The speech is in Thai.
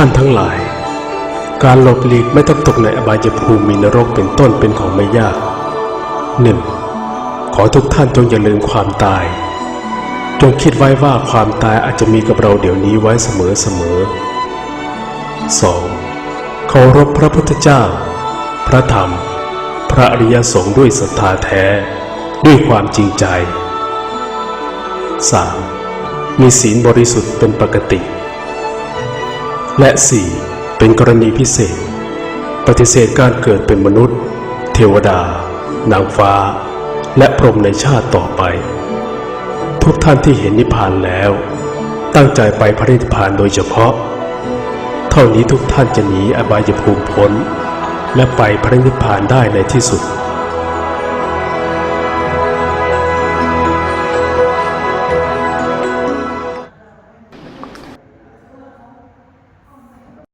ท่านทั้งหลาย การหลบหลีกไม่ต้องตกในอบายภูมิมีนรกเป็นต้นเป็นของไม่ยากหนึ่งขอทุกท่านจงอย่าลืมความตาย จงคิดไว้ว่าความตายอาจจะมีกับเราเดี๋ยวนี้ไว้เสมอเสมอ 2. เคารพพระพุทธเจ้า พระธรรม พระอริยสงฆ์ด้วยศรัทธาแท้ ด้วยความจริงใจ 3. มีศีลบริสุทธิ์เป็นปกติ และ 4. เป็นกรณีพิเศษ ปฏิเสธการเกิดเป็นมนุษย์ เทวดา นางฟ้า และพรหมในชาติต่อไป ทุกท่านที่เห็นนิพพานแล้ว ตั้งใจไปพระนิพพานโดยเฉพาะ เท่านี้ทุกท่านจะหนีอบายภูมิพ้น และไปพระนิพพานได้ในที่สุด